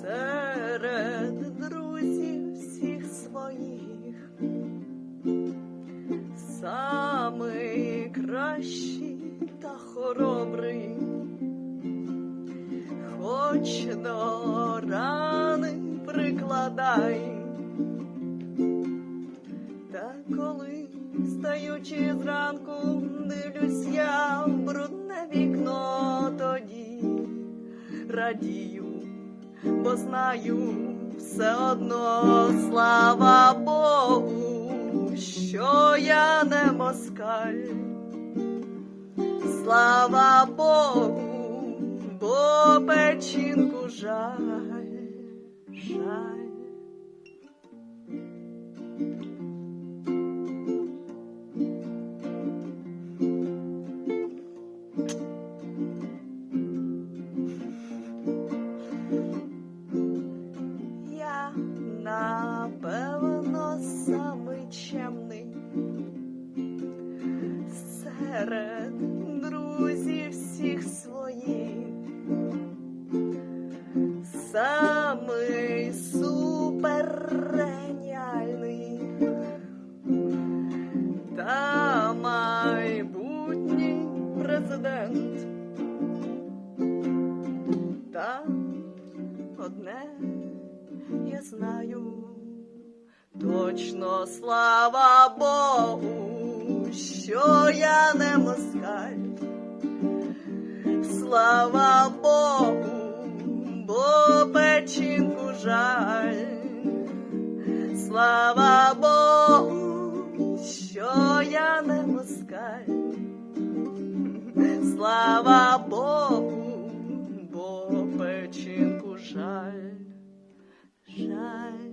серед друзів всіх своїх, до рани прикладай. Та коли, стаючи зранку, дивлюсь я в брудне вікно, тоді радію, бо знаю все одно, слава Богу, що я не москаль. Слава Богу, бо печінку жаль, жаль. Я напевно самий чемний серед самий супергеніальний та майбутній президент. Та одне я знаю, точно слава Богу, що я не москаль. Слава Слава Богу, бо печінку жаль, жаль.